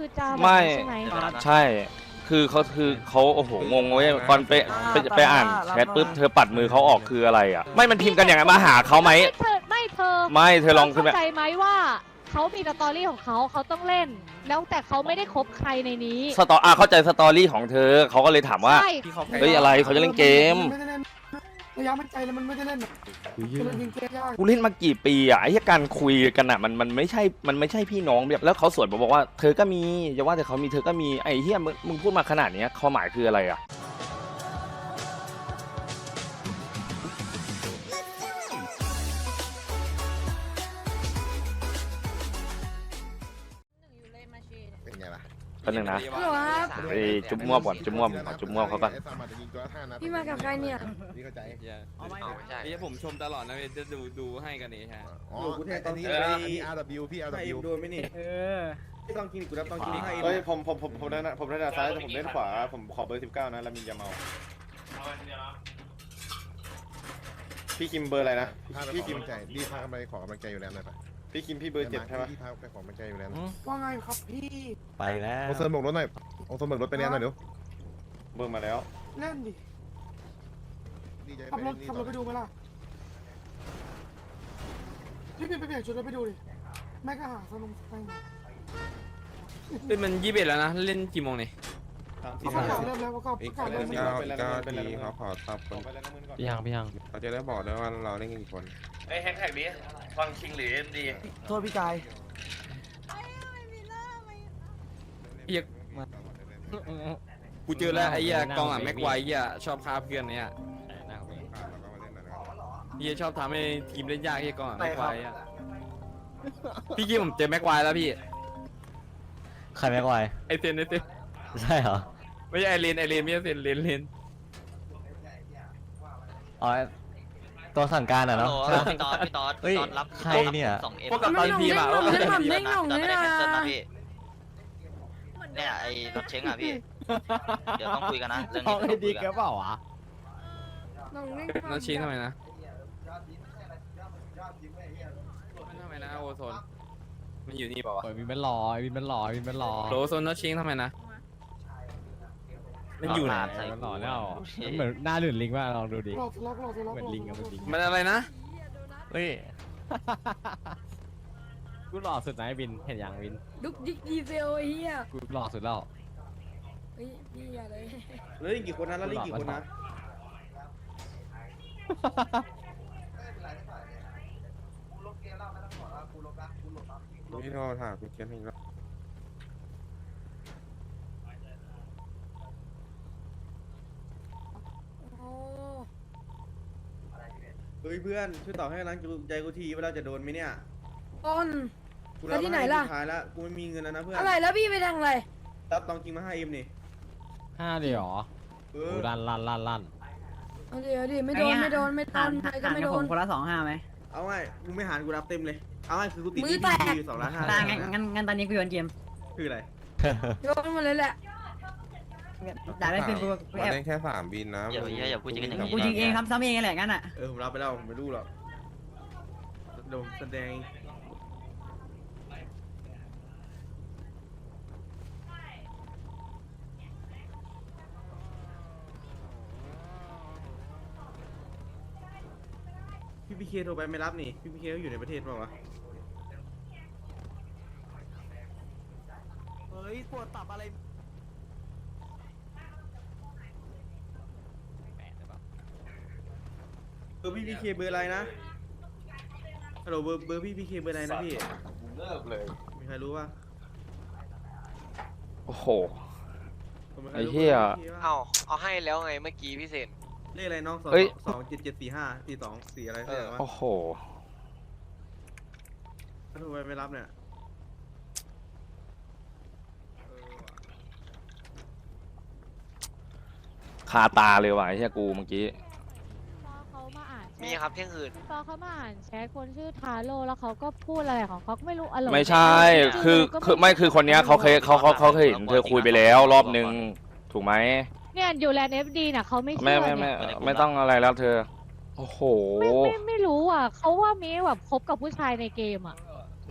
คือจะแบบไม่ใช่ไหม ใช่ คือเขาคือเขาโอ้โหงงเว้ยก่อนไปไปไปอ่านแชทปุ๊บเธอปัดมือเขาออกคืออะไรอะ ไม่มันพิมพ์กันอย่างไงมาหาเขาไหมไม่เธอไม่เธอไม่เธอลองขึ้นไปเข้าใจไหมว่าเขามีสตอรี่ของเขาเขาต้องเล่น แล้วแต่เขาไม่ได้คบใครในนี้สตออะเข้าใจสตอรี่ของเธอเขาก็เลยถามว่า ใช่ เฮ้ยอะไรเขาจะเล่นเกมไม่ได้เล่น ระยะมันใจแล้วมันไม่ได้เล่นอะคือมันยิงเกมยากกูเล่นมากี่ปีอะไอ้ที่การคุยกันอะมันมันไม่ใช่มันไม่ใช่พี่น้องแบบแล้วเขาสวนบอกว่าเธอก็มีอย่าว่าแต่เขามีเธอก็มีไอ้เฮียมึงมึงพูดมาขนาดเนี้ยความหมายคืออะไรอะ แป๊บนึงนะ ฮัลโหลครับไอ้จุ๊บม่วก่อนจุ๊บม่วขอจุ๊บม่วเขาก่อนไสามารถจะยิงตัวละห้านัดพี่มากับใครเนี่ยพี่เข้าใจอ๋อไม่ใช่ไอ้ผมชมตลอดนะเว้ยจะดูดูให้กันเองฮะอ๋ออันนี้เอออันนี้ RW พี่ RW โดนไหมนี่เออต้องกินกูรับต้องกินให้เฮ้ยผมผมผมผมเล่นผมเล่นซ้ายแต่ผมเล่นขวาผมขอเบอร์สิบเก้านะลามินยาเมาพี่คิมเบอร์อะไรนะพาไปพี่ขอคิมกำลังใจดีพาไปขอกำลังใจอยู่แล้วนะปะ พี่คิมพี่เบอร์เจ็ดใช่ปะพี่พาไปขอกำลังใจอยู่แล้วว่าไงครับพี่ ไปแล้วโอเซิร์นบอกรถหน่อยโอเซิร์นบอกรถไปเรียนหน่อยเดี๋ยวเบอร์มาแล้วเล่นดิดีใจขับรถนี่ขับรถไปดูไหมล่ะพี่พี่ไปเปลี่ยนชุดแล้วไปดูดิแม่ก็หาสนุกไปหน่อยเฮ้ยมันยี่สิบเอ็ดแล้วนะ เล่นกี่โมงนี่เขาประกาศเริ่มแล้วประกาศประกาศเริ่มแล้วเป็นแล้วเป็นแล้วเขาขอตับคนไปแล้วนะมึงก่อนพี่ยังพี่ยังเขาจะได้บอกด้วยว่าเราได้กี่คนไอ้แฮชแท็กนี้ฟังคิงหรือเอ็มดีโทษพี่กายเฮียกูเจอแล้วไอ้เหี้ยกองหลังแม็กไวเหี้ยชอบฆ่าเพื่อนเนี่ยเฮียชอบทำให้ทีมเล่นยากเฮียกองหลังแม็กไวอะพี่กี้ผมเจอแม็กไวแล้วพี่ใครแม็กไวไอเซนไอเซนใช่เหรอ ไม่ใช่ไอเลนไอเลนไม่ใช่เซนเลนเลนอ๋อตัวสั่งการอะเนาะใช่ปะพี่ตอดพี่ตอดเฮ้ยพี่ตอดรับใครเนี่ย สองเอ็มพวกกับตันทีมอะพวกกับตันทีมเด้งหน่องแต่เด้ไม่งหได้น่องแคนเซิลนะพี่เนี่ยไอ้รถเช้งอะพี่ เดี๋ยวต้องคุยกันนะเรื่องนี้ต้องคุยกันหน่องเด้งน้องชิงทำไมนะทำไมนะโอโซนมันอยู่นี่เปล่าวะเปิดวินเป็นหล่อวินเป็นหล่อวินเป็นหล่อโอโซนน้องชิงทำไมนะ มันอยู่ไหน ใส่มันหล่อแล้วมันเหมือนหน้าหลื่นลิงว่าลองดูดิ หลอกหลอกหลอกหลอกเหมือนลิงอะเหมือนลิงมันอะไรนะเฮ้ยกูหล่อสุดนะไอ้วินเห็นยังวินดุกดิกดีเซลไอ้เหี้ยกูหล่อสุดแล้ว เฮ้ยพี่อย่าเลยแล้วเล่นกี่คนนะแล้วเล่นกี่คนนะพี่โทรถามคุณเกียร์ให้แล้ว โอ้ เฮ้ยเพื่อนช่วยตอบให้ร้านใจกูทีว่าเราจะโดนไหมเนี่ยต้นกูรับแล้วที่ไหนล่ะ มาสุดท้ายแล้วกูไม่มีเงินแล้วนะเพื่อนอะไรแล้วพี่ไปทางอะไร รับต้องกินมาให้เอ็มนี่ห้าเดียวเหรอเอกูอลั่นลั่นลั่นลั่นเอาดิเอาดิไม่โดนไม่โดนไม่โดนใครก็ไม่โดนคนละสองห้าไหมเอาไงกูไม่หารกูรับเต็มเลย เอาไงคือกูติดมืที่อแตก พี่สองล้านห้างั้นงั้นงั้นตอนนี้กูโยนเกมคืออะไรโดนหมดเลยแหละ ด่าได้คือกูเราเล่นแค่สามบินนะอย่าอย่าอย่าพูดอย่างนี้ กูยิงเองครับซ้ำเองแหละงั้นอะเออผมรับไปแล้วผมไม่รู้หรอกเดี๋ยวผมแสดงพี่พีเคโทรไปไม่รับนี่พี่พีเคเขาอยู่ในประเทศเปล่าวะเฮ้ยปวดตับอะไร เบ อร์พี่พีเคเบอร์อะไรนะฮัลโหลเบอร์เบอร์พี่พีเคเบอร์อะไรนะพี่ เลิกเลย มีใครรู้ป่ะโอ้โห มีใครไอ้รู้เหี้ยบอร์พี่พีเคปะเอาเอาให้แล้วไงเมื่อกี้พี่เซนเลขอะไรน้องสองเอ้ย สองเจ็ดเจ็ดสี่ห้าสี่สองสี่อะไรเอเสียอวะโอ้โหถ้าโทรไปไม่รับเนี่ยเออว่ะคาตาเลยว่ะไอ้เหี้ยกูเมื่อกี้พอเขา มาอ่านแชทมีครับเที่ยงคืนพอเขามาอ่านแชทคนชื่อทาโร่แล้วเขาก็พูดอะไรของเขาก็ไม่รู้อารมณ์ไม่ใช่ คือคือไม่คือคนเนี้ยเขาเคยเขาเขาเขาเคยเห็นเธอคุยไปแล้วรอบนึงถูกไหมเนี่ยอยู่แลนเอฟดีน่ะเขาไม่เชื่ไม่อไม่เนี่ไม่ยไม่ต้องอะไรแล้วเธอ โอ้โห ไม่ไม่ไม่รู้อะเขาว่ามีแบบคบกับผู้ชายในเกมอะ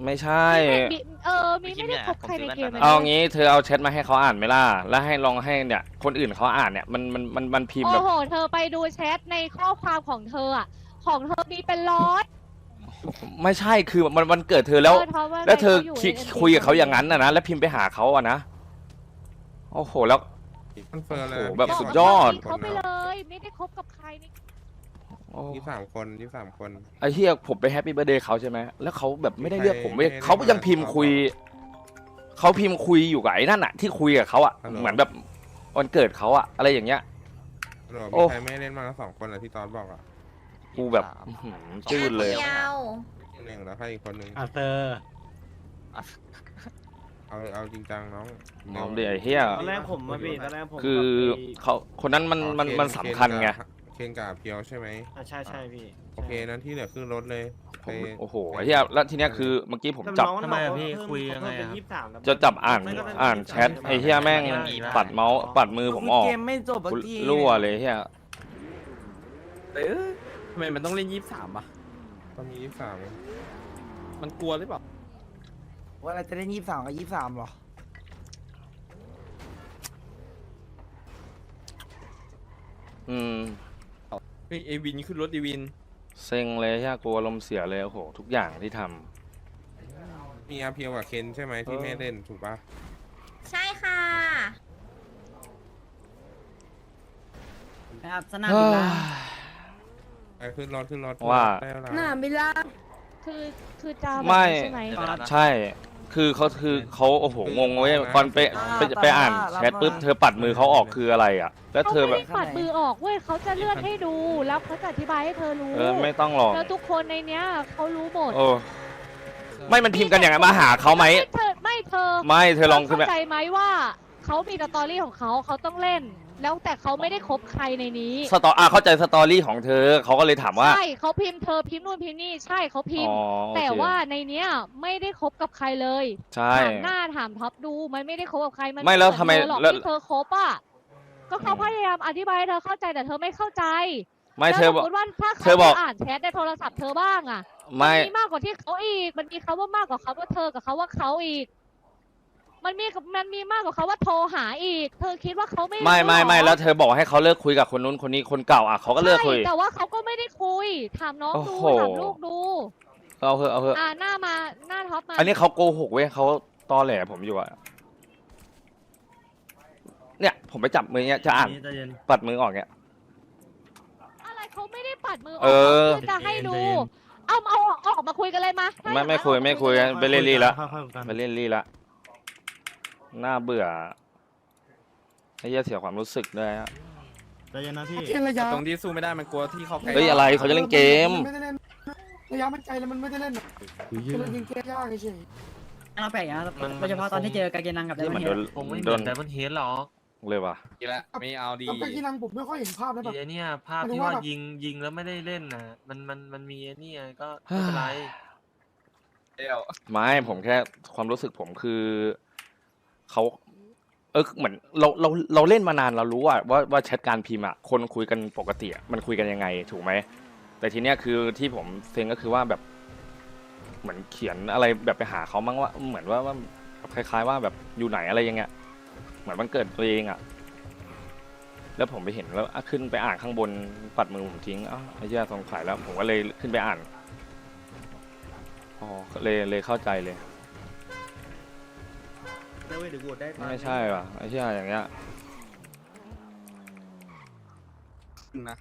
ไม่ใช่ มีเออมีไม่ได้คบใครในเกมลยนะเอางี้เธอเอาแชทมาให้เขาอ่านไหมล่ะ แล้วให้ลองให้เนี่ย คนอื่นเขาอ่านเนี่ยมันมันมันมันพิมพ์แบโอ้บโห เธอไปดูแชทในข้อความของเธออะของเธอมีเป็นร้อยไม่ใช่คือมันมันเกิดเธอแล้วเออเพราะว่าแล้วเธอขายู่คิดใน NT คุยกับเขาอย่างนั้นนะนะแล้วพิมพ์ไปหาเขาอะนะโอ้โหแล้วมันเฟิร์นเลยโอ้โหแบบบอกสุดว่ายอด เขาไปเลย ไม่ได้คบกับใครใน โอ้ยี่สามคนยี่สามคน ไอ้เฮียผมไปแฮปปี้เบ t ร์ a เดย์เขาใช่ไหมแล้วเขาแบบไม่ได้เลือกผมเว้ยไม่ได้เขายังพิมพ์มาคุย เขาพิมพ์คุยอยู่กับไอ้นั่นอะที่คุยกับเขาอะฮัลโหล เหมือนแบบวันเกิดเขาอะอะไรอย่างเงี้ย หรอโอ้ มีใครไม่เล่นมางก็สองคนเหรอที่ตอนบอกอะกูแบบอื้อหือจืดเลยยาวหนึ่งแล้วใครอีกคนหนึ่งอะเธอเอาเอาจริงจังน้องน้องเดี๋ยวไอ้เฮียตอนแรกผมมาพี่ตอนแรกผมคือแบบไปเขาคนนั้นมันมันมันสำคัญไงเคนกับเพียวใช่ไหม อะใช่ใช่พี่โอเคนั้นที่เหลือขึ้นรถเลยผไป มโอ้โหไอ้เฮียแล้วทีเนี้ยคือเมื่อกี้ผมจับ ทำไมพี่คุยยังไงยี่สิบสามแล้วจะจับอ่านอ่านแชทไอ้เฮียแม่งปัดเมาส์ปัดมือผมออกเกมไม่จบกูรั่วเลยเฮียเอ้ยทำไมมันต้องเล่นยี่สิบสามอะตอนนี้ยี่สามมันกลัวหรือเปล่า ว่าเราจะเล่นยี่สิบสามกับยี่สิบสามหรอ อืมเฮ้ยไอวินขึ้นรถดีวิน เซ็งเลยเฮียกลัวลมณ์เสียเลยโอ้โหทุกอย่างที่ทำ มีอาเพียวกับเคนใช่ไหมที่เออแม่เล่นถูกปะใช่ค่ะนะครับสนามบินละไปขึ้นรถขึ้นรถว่า ได้เวลาหน้าบิลล่าคือคือจะแบบไม่นี้ใช่ไหม ใช่ คือเขาคือเขาโอ้โหงงเว้ยก่อนไปไปไปอ่านแชทปุ๊บเธอปัดมือเขาออกคืออะไรอะ แล้วเขาเธอไม่แบบได้ปัดมือออกเว้ยเขาจะเลื่อนให้ดู แล้วเขาจะอธิบายให้เธอรู้ เออไม่ต้องหรอกแล้วทุกคนในเนี้ยเขารู้หมดโอ้ไม่มันพิมพ์กันอย่างนั้นมาหาเขาไหมเธอไม่เธอไม่เธอลองขึ้นเข้าไปใจไหมว่าเขามีสตอรี่ของเขาเขาต้องเล่น แล้วแต่เขาไม่ได้คบใครในนี้สตออะเข้าใจสตอรี่ของเธอเขาก็เลยถามว่า ใช่เขาพิมพ์เธอพิมพ์นู่นพิมพ์นี่ใช่เขาพิมอ๋พ์ อโอเคแต่ว่าในเนี้ยไม่ได้คบกับใครเลยใช่ ถามหน้าถามท็อปดูมันไม่ได้คบกับใครมันไม่แล้วเหอนทำไมเธอหรอกแล้ว ที่เธอคบอะก็เขาพยายามอธิบายให้เธอเข้าใจแต่เธอไม่เข้าใจไม่เธอแล้วบสอก มมติว่าถ้าเธอบอก อ่านแชทในโทรศัพท์เธอบ้างอะไม่นมีมากกว่าที่เขาอีกมันมีคำว่ามากกว่าคำว่าเธอกับเขาว่าเขาอีก มันมีกับมันมีมากกว่าเขาว่าโทรหาอีก เธอคิดว่าเขาไม่ไม่ไม่รู้หรอไม่แล้วเธอบอกให้เขาเลิกคุยกับคนนู้นคนนี้คนเก่าอะเขาก็เลิกคุย ใช่แต่ว่าเขาก็ไม่ได้คุย ถามน้องโอ้ดูโห ถามลูกดู เอาเถอะเอาเถอะอ่าหน้ามาหน้าท็อปมาอันนี้เขาโกหกเว้ยเขาตอแหลผมอยู่อะเนี่ยผมไปจับมือเนี้ยจะอ่านปัดมือออกเนี้ยอะไรเขาไม่ได้ปัดมือออกเออเขาคือจะให้ดูเอาเอาเอาออกมาคุยกันเลยมาไม่ไม่คุยไม่คุยไปเล่นลี่ละไปเล่นลี่ละ น่าเบื่อไอ้เหี้ยเสียความรู้สึกด้วยอะเทียนระยะตรงที่สู้ไม่ได้มันกลัวที่เขาใกล้เฮ้ยอะไรเขาจะเล่นเกม นไม่ได้เล่นระยะมันไกลแล้วมันไม่ได้เล่นอะคือมันยิงเกมยากเฉยเราแปลกนะโดยเฉพาะตอนที่เจอกาเกนังกับไดที่มเหอมือนนเฮโดดนโดนไดมอนเฮดหรอเลยว่ะ อีกแล้วไม่เอาดี แล้วไปที่นังผมไม่ค่อยเห็นภาพแล้วแบบ ไอ้เนี่ยภาพหมายถึงที่ว่าว่าแบบ ยิงยิงแล้วไม่ได้เล่นนะมันมันมันมีไอ้นี่ไงก็ไม่เป็นไรเดี๋ยวไม่ผมแค่ความรู้สึกผมคือ เขาเออเหมือนเราเราเราเล่นมานานเรารู้อะว่าว่าแชทการพิมพ์อะคนคุยกันปกติอะมันคุยกันยังไงถูกไหมแต่ทีเนี้ยคือที่ผมเซ็งก็คือว่าแบบ เหมือนเขียนอะไรแบบไปหาเขามั้งว่า เหมือนว่าว่าคล้าย ๆ ว่าแบบอยู่ไหนอะไรยังเงี้ยเหมือนมันเกิดตัวเองอะแล้วผมไปเห็นแล้วอะขึ้นไปอ่านข้างบนปัดมือผมทิ้งอ้าวไอ้เหี้ยสงสัยแล้ว ผมก็เลยขึ้นไปอ่านอ๋อเลยเลยเข้าใจเลย ว้ยเดี๋ยวกูได้ไม่ใช่ว่ะไอ้เชี่ยอย่างเงี้ยนะ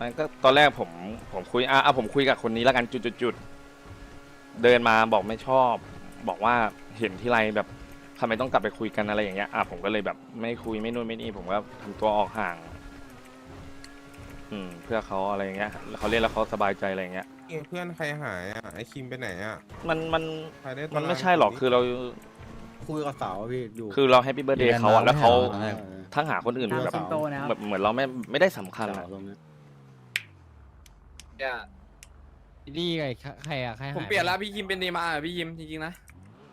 มันก็ตอนแรกผมผมคุยอะอะผมคุยกับคนนี้แล้วกันจุดจุดจุดเดินมาบอกไม่ชอบ บอกว่าเห็นที่ไรแบบทำไมต้องกลับไปคุยกันอะไรอย่างเงี้ยอะผมก็เลยแบบไม่คุยไม่นู่นไม่นี่ผมก็ทำตัวออกห่าง อืมเพื่อเขาอะไรอย่างเงี้ยแล้วเขาเล่นแล้วเขาสบายใจอะไรอย่างเงี้ยเอ้ย เพื่อนใครหายอะไอคิมไปไหนอะมันมันใครได้ตามันรางไม่ใช่หรอกคือเราคุยกับสาวพี่ดูคือเราแฮปปี้เบิร์ดเดย์เขาอะแล้วเขาทั้งหาคนอื่นตามแบบสิงโตนะครับเหมือนเหมือนเราไม่ไม่ได้สำคัญอะเนี่ยนี่ไงใครอะใครหายผมเปลี่ยนแล้วพี่ยิมเป็นเนมาร์พี่ยิมจริงๆนะ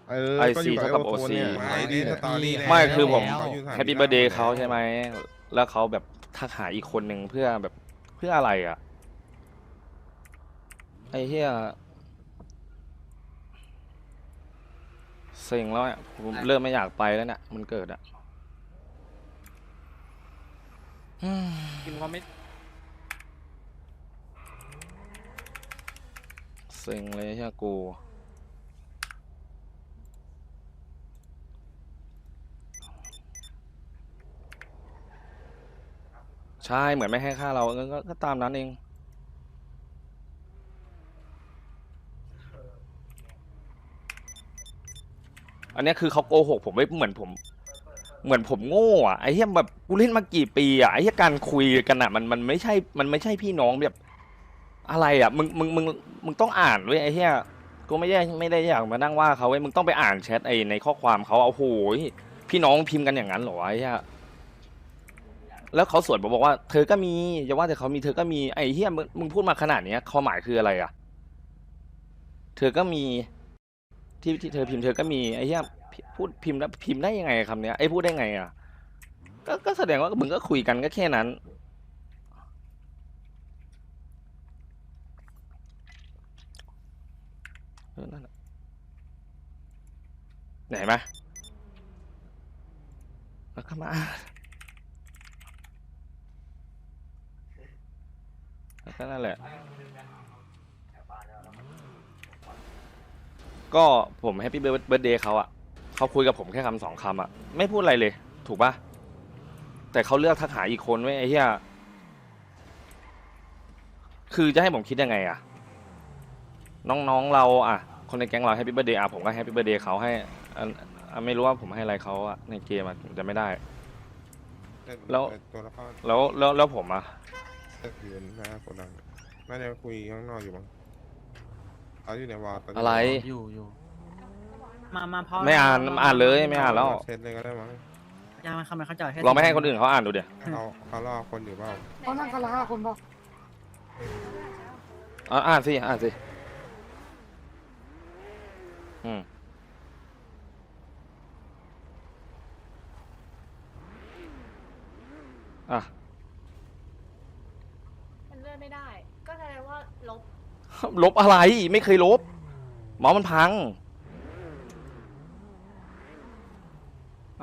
เออไอก็อซียู่เท่ากับไโโอซีเนี่ยไอดีสตอรี่ไม่คือผม เขาอยู่สถานแฮปปี้เบิร์ดเดย์เขาใช่ไหม แล้วเขาแบบทักหาอีกคนหนึ่งเพื่อแบบ เพื่ออะไรอะ ไอ้เหี้ยเซ็งแล้วอะผมเริ่มไม่อยากไปแล้วเนี่ยมันเกิดอะอืมกินความไม่เซ็งเลยเฮียกู ใช่เหมือนไม่ให้ค่าเราเออก็ก็ตามนั้นเอง อันเนี้ยคือเขาโกหกผมไม่เหมือนผม เหมือนผมโง่อะไอ้เหี้ยแบบกูเล่นมากี่ปีอะไอ้เหี้ยการคุยกันอะมันมันไม่ใช่ มันไม่ใช่พี่น้องแบบ อะไรอะมึงมึงมึงมึงต้องอ่านเว้ยไอ้เหี้ยกูไม่ได้ไม่ได้อยากมานั่งว่าเขาเว้ยมึงต้องไปอ่านแชทไอ้ในข้อความเขาเอาโหยพี่น้องพิมพ์กันอย่างนั้นเหรอไอ้เหี้ย แล้วเขาสวนผมบอกว่าเธอก็มีอย่าว่าแต่เขามีเธอก็มีไอ้เหี้ยมึงมึงพูดมาขนาดเนี้ยความหมายคืออะไรอะเธอก็มีที่ที่เธอพิมพ์เธอก็มีไอ้เหี้ยพูดพิมพ์แล้วพิมพ์ได้ยังไงคำเนี้ยไอ้พูดได้ไงอะก็ก็แสดงว่ามึงก็คุยกันก็แค่นั้นเออนั่นแหละไหนไหมแล้วก็มาแล้ว ก็นั่นแหละ ก็ผมแฮปปี้เบิร์ดเดย์เขาอะเขาคุยกับผมแค่คำสองคำอะไม่พูดอะไรเลย ถูกปะแต่เขาเลือกทักหาอีกคนไว้ยไอ้เหี้ยคือจะให้ผมคิดยังไงอะน้องๆเราอะคนในแก๊งเราแฮปปี้เบิร์ดเดย์อะผมก็แฮปปี้เบิร์ดเดย์เขาให้อันอันไม่รู้ว่าผมให้อะไรเขาอะในเกมอะผมจะไม่ได้ แล้วตัวละครแล้วแล้วแล้วผมอะ ยืนหน้าโกดังน่าจะคุยข้างนอกอยู่มั้งเขาอยู่ในวอลตนนี้อะไร อยู่อยู่มามาพอไม่อ่านอ่านเลยไม่อ่านแล้วเช็ดเลยก็ได้มั้งยังไม่เข้ามเขาจอดแค่ลองไม่ให้คนอื่นเขาอ่านดูเดี๋ยวเขาเขารอคนอยู่เปล่าเขานั่งกันละห้าคนป่ะอ่านสิอ่านสิอืมอะ มันเลื่อนไม่ได้ ก็แสดงว่าลบ ลบอะไรไม่เคยลบเมาส์มันพัง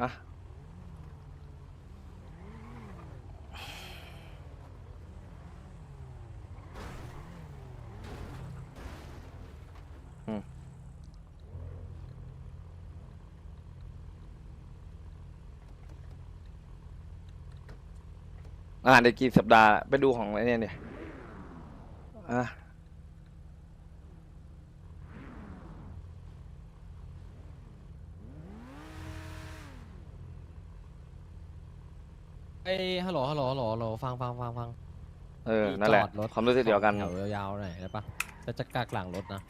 อะอ่าเดี๋ยวกี่สัปดาห์ ไปดูของไอ้เนี่ยเนี่ยอะ ไอ้ยฮัลโหลฮัลโหลฮัลโหลฮัลโหลฟังฟังฟังฟังเออ นั่นแหละ จอดรถความรู้สึกเดียวกัน แถวยาวๆหน่อยได้ปะจะจะกักหลังรถนะ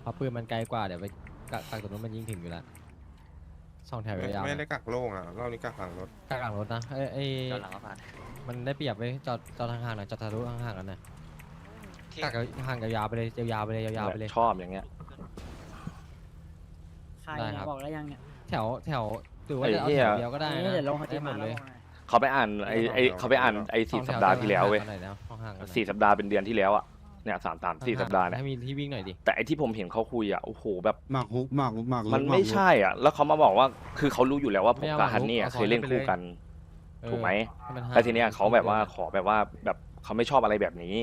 เพราะปืนมันไกลกว่าเดี๋ยวไปกักกักตรงนู้นมันยิงถึงอยู่แล้วสองแถวไม่ยาวๆหไม่น่อยได้กักโล่งอะรอบนี้กักหลังรถ กักหลังรถนะไอ้ไอ้จอดหลังก็ผ่านมันได้เปรียบไปจอดจอดห่างๆหน่อยจอดทะลุห่างๆกันหน่อยที่กักห่างยาวๆไปเลยยาวๆไปเลยยาวๆไปเลย ชอบอย่างเงี้ย ใครได้เนี่ยครับ บอกแล้วยังเนี่ยแถวแถวหรือว่าไอ้จะเอาเหี้ยแถวเดียวก็ได้เอนะอเดี๋ยวลงเขาได้จะหมมาดแล้เลวย เขาไปอ่านไอ้ไอ้เขาไปอ่านไอ้สสี่องแถสัปดาห์ที่แล้วเว้ยห่างๆกันหน่อยนะห่างๆกันหน่อยสี่สัปดาห์เป็นเดือนที่แล้วอะเนี่ยสามสามสี่สัปดาห์เนี่ยให้มีที่วิ่งหน่อยดิแต่ไอ้ที่ผมเห็นเขาคุยอะโอ้โหแบบหมากฮุกหมากฮุกหมากฮุกมันไม่ใช่อะ แล้วเขามาบอกว่าคือเขารู้อยู่แล้วว่าผมไม่เอากับหมากฮันนี่รุกอะเอาเคยเล่นซ้อนไปคู่เลยกันเออถูกไหมให้มันห่างแล้วทีเนี้ยเขาแบบว่าดือนขอแบบว่าแบบเขาไม่ชอบอะไรแบบนี้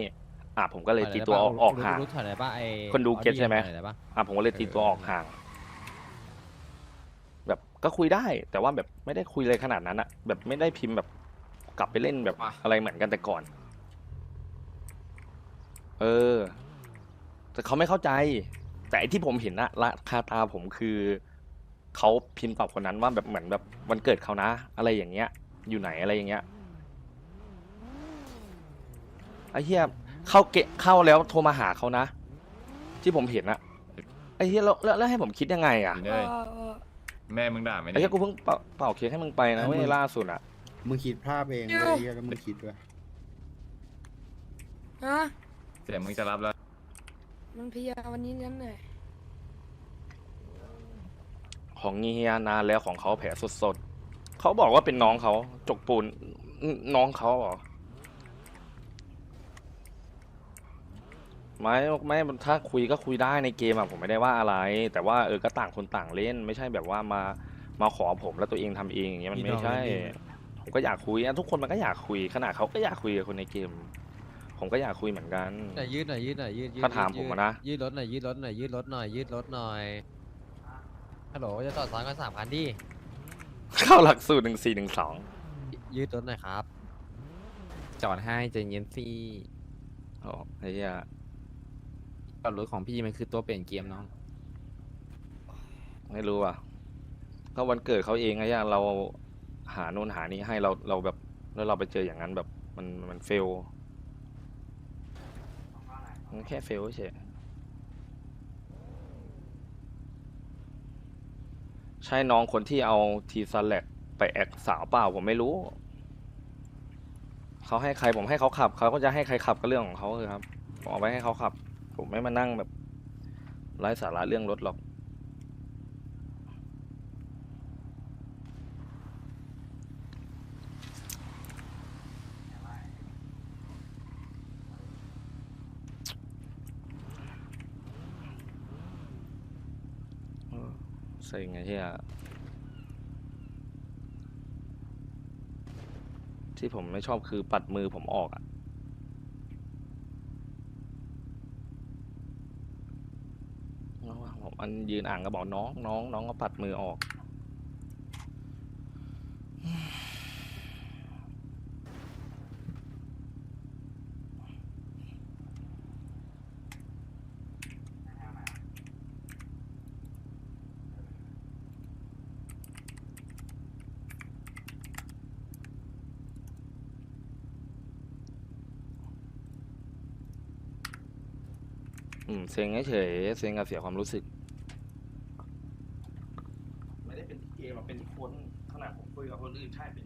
อะผมก็เลยตีตัวออกออกห่างรู้ถอยไหนอยป่ะไอ้คนดูเก็ตใช่ไหมถอยน่อยป่ะอะผมก็เลยตีตัวออกห่างแบบ ก็คุยได้ แต่ว่าแบบไม่ได้คุยเลยขนาดนั้นอะแบบไม่ได้พิมพ์แบบกลับไปเล่นแบบอะไรเหมือนกันแต่ก่อน เออ แต่เขาไม่เข้าใจ แต่ไอ้ที่ผมเห็นอะละคาตาผมคือเขาพิมพ์ตอบคนนั้นว่าแบบเหมือนแบบวันเกิดเขานะ อะไรอย่างเงี้ย อยู่ไหนอะไรอย่างเงี้ยไอ้เหี้ยเข้าเกะเข้าแล้วโทรมาหาเขานะ ที่ผมเห็นอะไอ้เหี้ยแล้วแล้วแล้วให้ผมคิดยังไงอะ เออเออ แม่มึงด่าไหมไอ้เหี้ยกูเพิ่งเป่าเป่าเค้กให้มึงไปนะเว้ยล่าสุดอะมึงคิดภาพเองเลยเหี้ยแล้วมึงคิดด้วยฮะเสียงมึงจะรับแล้ว มันเพลียวันนี้เลี้ยงเหนื่อยของเฮียนานแล้วของเขาแผลสดๆเขาบอกว่าเป็นน้องเขาจกปูนน้องเขาเหรอ ไม่ไม่ถ้าคุยก็คุยได้ในเกมอะผมไม่ได้ว่าอะไร แต่ว่าเออก็ต่างคนต่างเล่น ไม่ใช่แบบว่ามามาขอผมแล้วตัวเองทำเองอย่างเงี้ยมันไม่ใช่ ผมก็อยากคุยอะทุกคนมันก็อยากคุยขนาดเขาก็อยากคุยกับคนในเกม ผมก็อยากคุยเหมือนกัน หน่อยยืดหน่อยยืดหน่อยยืดยืดถ้าถามยืดผมอะนะ ยืดรถหน่อยยืดรถหน่อยยืดรถหน่อยยืดรถหน่อยฮัลโหลจะจอดซ้อนกันสามคันดิเข้าหลักสูตรหนึ่งสี่หนึ่งสองยืดรถหน่อยครับ จอดให้ใจเย็นสิ โอ้ไอ้เหี้ย จอดรถของพี่มันคือตัวเปลี่ยนเกมน้อง ไม่รู้อะก็วันเกิดเขาเองไงอะเราหาโน่นหานี่ให้เราเราแบบแล้วเราไปเจออย่างนั้นแบบมันมันเฟลมันแค่เฟลเฉยใช่น้องคนที่เอาทีซันแลกไปแอคสาวเปล่าผมไม่รู้ เขาให้ใครผมให้เขาขับ เขาก็จะให้ใครขับก็เรื่องของเขาเลยครับผมเอาไว้ให้เขาขับ ผมไม่มานั่งแบบไร้สาระเรื่องรถหรอกเออเซ็งไงที่ที่ผมไม่ชอบคือปัดมือผมออกอะแล้วว่าผ มันยืนอ่างก็บอกน้องน้องน้องก็ปัดมือออก อืมเซ็งเฉยๆเซ็งกับเสียความรู้สึก ไม่ได้เป็นที่เก มอะเป็นคนขนาดผมคุยกับคนอื่นใช่เป็น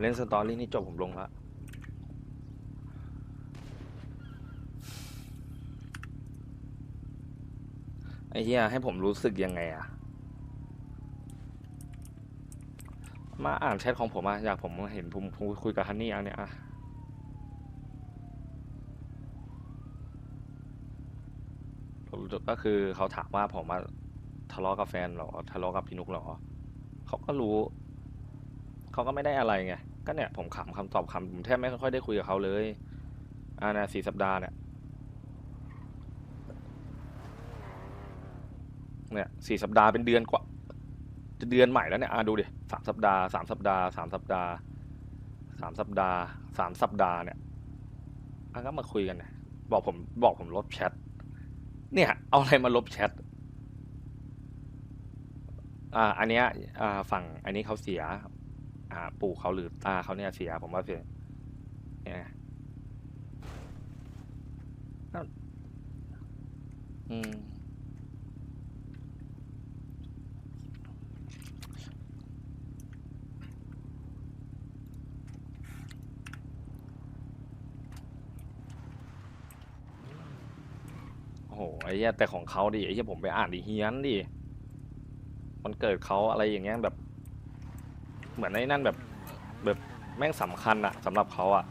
เล่นสตอรี่นี่จบผมลงละไอ้เหี้ยให้ผมรู้สึกยังไงอะมาอ่านแชทของผมอะอยากผมเห็นผมคุยกับฮันนี่อันเนี้ยอะผมก็คือเขาถามว่าผมมาทะเลาะกับแฟนหรอ ทะเลาะกับพี่นุกหรอ เขาก็รู้ เขาก็ไม่ได้อะไรไง ก็เนี่ยผมขำคำตอบคำผมแทบไม่ค่อยได้คุยกับเขาเลยอ่านะสี่สัปดาห์เนี่ยเนี่ยสี่สัปดาห์เป็นเดือนกว่าจะเดือนใหม่แล้วเนี่ยอ่าดูดิสามสัปดาห์สามสัปดาห์สามสัปดาห์สามสัปดาห์สามสัปดาห์เนี่ยอะก็มาคุยกันเนี่ยบอกผมบอกผมลบแชทเนี่ย เอาอะไรมาลบแชทอ่าอันเนี้ยอ่าฝั่งอันนี้เขาเสีย อ่าปู่เขาหรือตาเขาเนี่ยเสียผมว่าเสียเนี่ยก็อืม โอ้โหไอ้เหี้ยแต่ของเขาดิไอ้เหี้ยผมไปอ่านดิเฮียนดิมันเกิดเขาอะไรอย่างเงี้ยแบบ เหมือนไอ้นั่นแบบแบบแม่งสำคัญอะสำหรับเขาอะ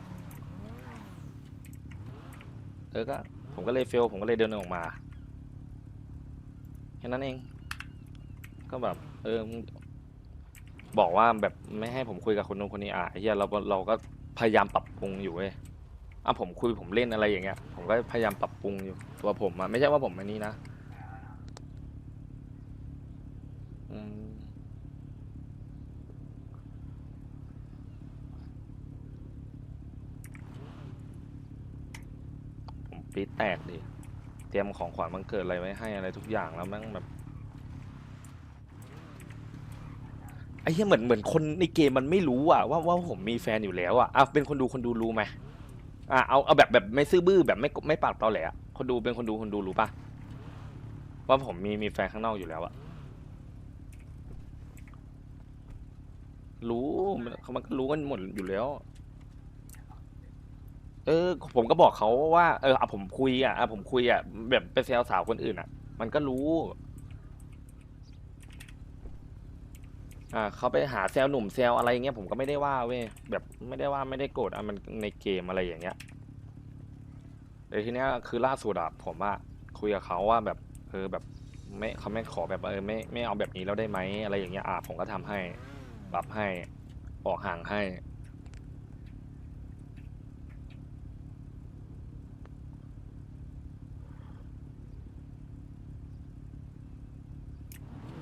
เออก็ผมก็เลยเฟลผมก็เลยเดินออกมาแค่นั้นเอง ก็แบบ เออบอกว่าแบบไม่ให้ผมคุยกับคนนู้นคนนี้อะไอ้เหี้ยเราเราก็พยายามปรับปรุงอยู่เว้ยอะผมคุยผมเล่นอะไรอย่างเงี้ย ผมก็พยายามปรับปรุงอยู่ตัวผมอะไม่ใช่ว่าผมอันนี้นะอืม ผม ปี๊แตกดิ เตรียมของขวัญวันเกิดอะไรไว้ให้อะไรทุกอย่างแล้วแม่งแบบไอ้เหี้ยเหมือนเหมือนคนในเกมมันไม่รู้อะว่าว่าผมมีแฟนอยู่แล้วอะอะเป็นคนดูคนดูรู้ไหมอะเอาเอาแบบแบบไม่ซื่อบื้อแบบไม่ไม่ปากตอแหลอะคนดูเป็นคนดูคนดูรู้ปะว่าผมมีมีแฟนข้างนอกอยู่แล้วอะรู้มันมันก็รู้กันหมดอยู่แล้ว เออ ผมก็บอกเขาว่า เอออะผมคุยอะอะผมคุยอะแบบไปแซวสาวคนอื่นอะ มันก็รู้ อ่าเขาไปหาแซวหนุ่มแซวอะไรอย่างเงี้ยผมก็ไม่ได้ว่าเว้ยแบบไม่ได้ว่าไม่ได้โกรธอะมันในเกมอะไรอย่างเงี้ยแต่ทีเนี้ยคือล่าสุดอะผมอะคุยกับเขาว่าแบบเออแบบไม่เขาไม่ขอแบบเออไม่ไม่เอาแบบนี้แล้วได้ไหมอะไรอย่างเงี้ยอะผมก็ทำให้ปรับให้ออกห่างให้ อื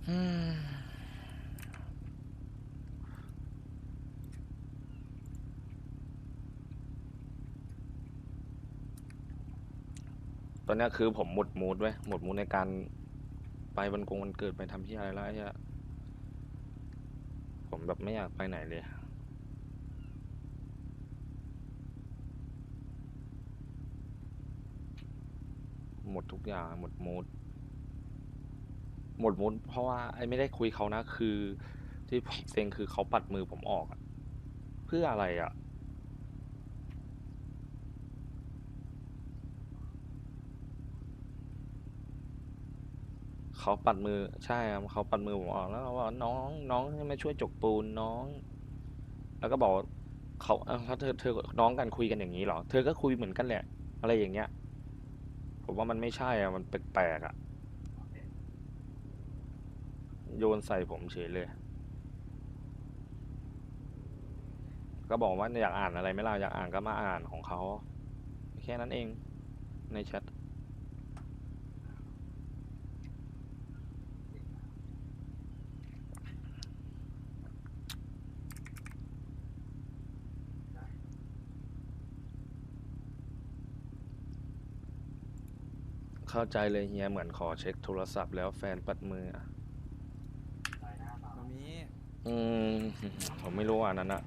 ม ตอนเนี้ยคือผมหมดมูดไว้ยหมดมูดในการไปวันกงวันเกิดไปทำที่อะไรแล้วไอ้เหี้ยผมแบบไม่อยากไปไหนเลย หมดทุกอย่างหมดมูด หมดมูดเพราะว่าไอ้ไม่ได้คุยเขานะ คือ ที่ผมเซ็งคือเขาปัดมือผมออกอะเพื่ออะไรอะเขาปัดมือใช่ครับเขาปัดมือผมออกแล้วก็บอกว่าน้องน้องให้มาช่วยจกปูนน้อง แล้วก็บอกเขาเอ้าแล้วเธอเธอน้องกันคุยกันอย่างนี้เหรอ เธอก็คุยเหมือนกันแหละ อะไรอย่างเงี้ย ผมว่ามันไม่ใช่อะมันแปลกๆอะ โยนใส่ผมเฉยเลย ก็บอกว่าอยากอ่านอะไรไม่ล่ะอยากอ่านก็มาอ่านของเขาแค่นั้นเองในแชทเข้าใจเลยเฮียเหมือนขอเช็คโทรศัพท์แล้วแฟนปัดมือ อะอืมผมไม่รู้อันนั้นอะ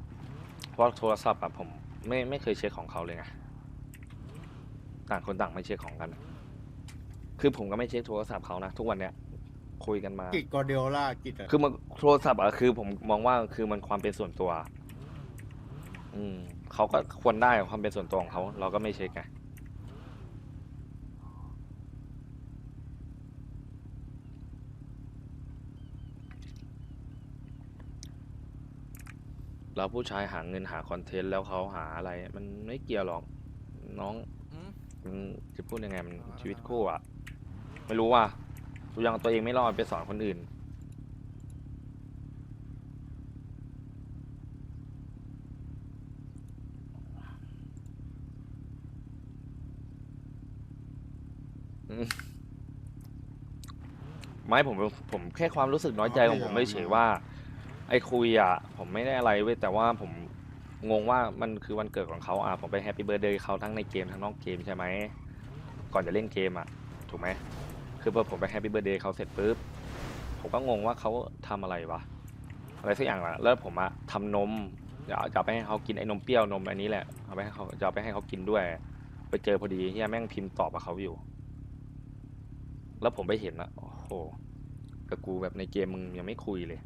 เพราะโทรศัพท์อะผมไม่ไม่เคยเช็คของเขาเลยไงต่างคนต่างไม่เช็คของกันอะคือผมก็ไม่เช็คโทรศัพท์เขานะทุกวันเนี้ยคุยกันมา กิจกอเดลล่ากิจอะคือมันโทรศัพท์อะคือผมมองว่าคือมันความเป็นส่วนตัว อืมเขาก็ควรได้ความเป็นส่วนตัวของเขาเราก็ไม่เช็คไง เราผู้ชายหาเงินหาคอนเทนต์แล้วเขาหาอะไร มันไม่เกี่ยวหรอกน้องมันจะพูดยังไงมันชีวิตคู่อะไม่รู้ว่ายังตัวเองไม่รอดไปสอนคนอื่นอืมไม่ผมผมแค่ความรู้สึกน้อยใจของผมไม่เฉยๆว่า ไอ้คุยอะ ผมไม่ได้อะไรเว้ยแต่ว่าผมงงว่ามันคือวันเกิดของเขาอะผมไปแฮปปี้เบิร์ดเดย์เขาทั้งในเกมทั้งนอกเกมใช่ไหม ก่อนจะเล่นเกมอะ ถูกไหม คือพอผมไปแฮปปี้เบิร์ดเดย์เขาเสร็จปุ๊บ ผมก็งงว่าเขาทำอะไรวะ อะไรสักอย่างละแล้วผมอะทำนมจะเอาจะเอาไปให้เขากินไอ้นมเปรี้ยวนมอันนี้แหละเอาไปให้เขาจะเอาไปให้เขากินด้วย ไปเจอพอดีที่แม่งพิมพ์ตอบกับเขาอยู่ แล้วผมไปเห็นอะโอ้โหกับกูแบบในเกมมึงยังไม่คุยเลย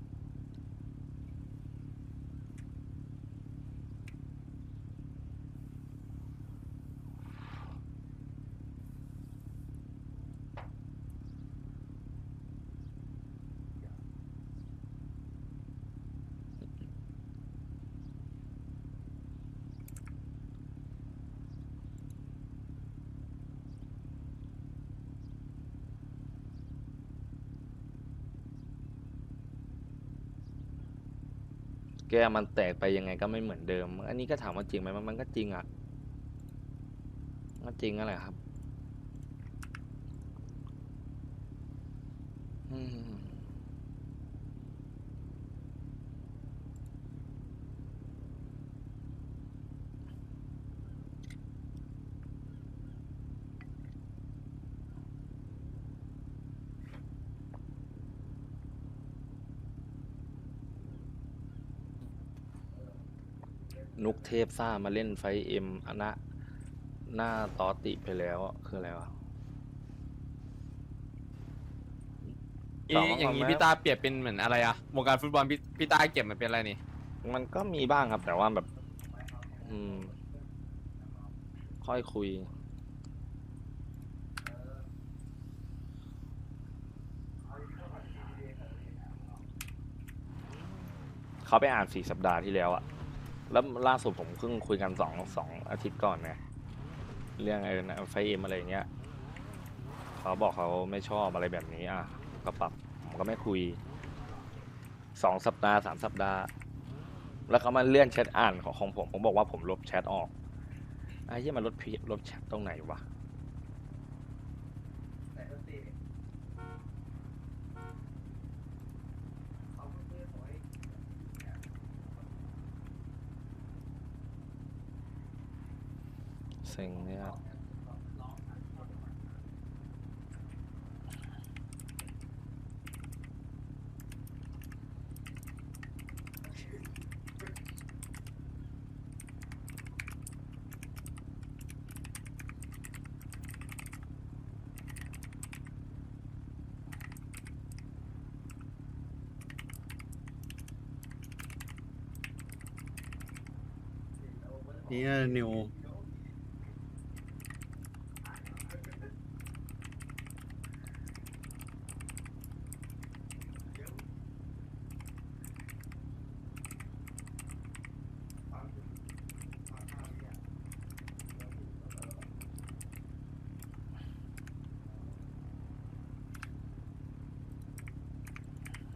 แก้วมันแตกไปยังไงก็ไม่เหมือนเดิม อันนี้ก็ถามว่าจริงไหมมันก็จริงอะก็จริงนั่นแหละครับอืม นุก เทพซ่ามาเล่นไฟเอ็มอนะหน้าตอติไปแล้วอะคืออะไรวะ อีอย่างนี้พี่ตาเปรียบเป็นเหมือนอะไรอะวงการฟุตบอลพี่พี่ตาเก็บมันเป็นอะไรนี่มันก็มีบ้างครับ แต่ว่าแบบ อืม ค่อยคุย เขาไปอ่านสี่สัปดาห์ที่แล้วอะ แล้วล่าสุดผมเพิ่งคุยกันสองสองอาทิตย์ก่อนไงเรื่องไอ้นะไฟเอ็มอะไรเงี้ยเขาบอกเขาไม่ชอบอะไรแบบนี้อะก็ปรับผมก็ไม่คุยสองสัปดาห์สามสัปดาห์ แล้วเขามาเลื่อนแชทอ่านของของผมผมบอกว่าผมลบแชทออกไอ้ยี่มันลบพีลบแชทตรงไหนวะ เซ็งเนี่ยนี่นิว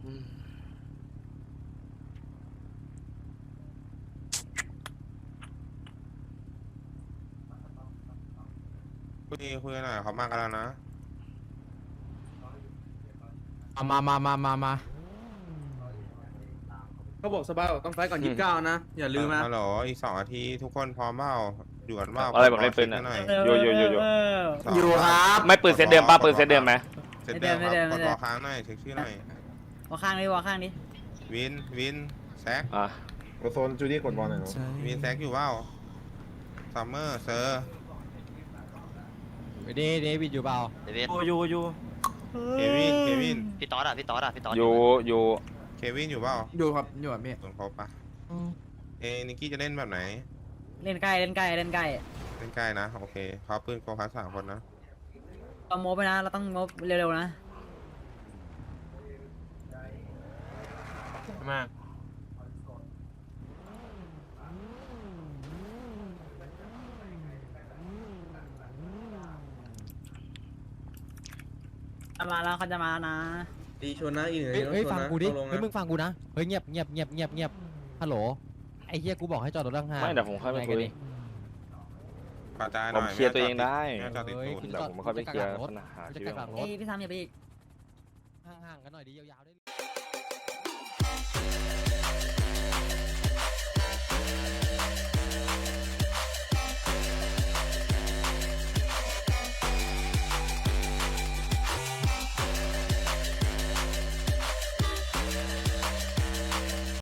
คุยคุยหน่อยเขามากันแล้วนะ เอามามามามามาเขาบอกสบายบอกต้องไฟต์ก่อนยี่สิบเก้านะ อย่าลืมนะฮัลโหลอีกสองนาทีทุกคนพร้อมเปล่าอยู่กันเปล่าอะไรบอกเล่นปืนขอะช็คหน่อยโยโยโยโย สงอยู่ครับไม่ปืนเซตเดิมป้าปืนเซตเดิมไหมเซตเดิมครับกดรอค้างหน่อยเช็คชื่อหน่อย วอข้างนี้วอข้างนี้วินวินแซกอะโซนจูดี้กดบอลหน่อยเนาะวินแซกอยู่เปล่าซัมเมอร์เซอร์เดเดวิดอยู่เปล่าเดวิดอยู่อยู่เควินเควินพี่ต๊อดอะพี่ต๊อดอะพี่ต๊อดโยโยเควินอยู่เปล่าอยู่ครับอยู่ครับพี่ส่วนครบปะเอยนิกกี้จะเล่นแบบไหน เล่นใกล้เล่นใกล้เล่นใกล้เล่นใกล้นะโอเคเขาปืนโกคัสสามคนนะเราโมบไปนะเราต้องโมบเร็วๆนะ มากจะมาแล้วเขาจะมาแล้วนะตีชนนะอีกหนึ่งเฮ้ยเฮ้ยชนฟังนะกูดิต้องลงเฮ้ยนะมึงฟังกูนะเฮ้ยเงียบเงียบเงียบเงียบเงียบฮัลโหลไอ้เฮียกูบอกให้จอดรถห่างๆไม่เดี๋ยวผมค่อยไปงคุกันยดิกระจายหผน่มอยเคลียร์ตัวเองได้ไม่จอดติดเฮ้ยตูดเดี๋ยวผมค่อยไปเคลียร์ปัญหาจะชีกวิลัตบหลังรเอ้ถยพี่ทำอย่าไปอีก ห่างๆกันหน่อยดิยาวๆได้ Thank you.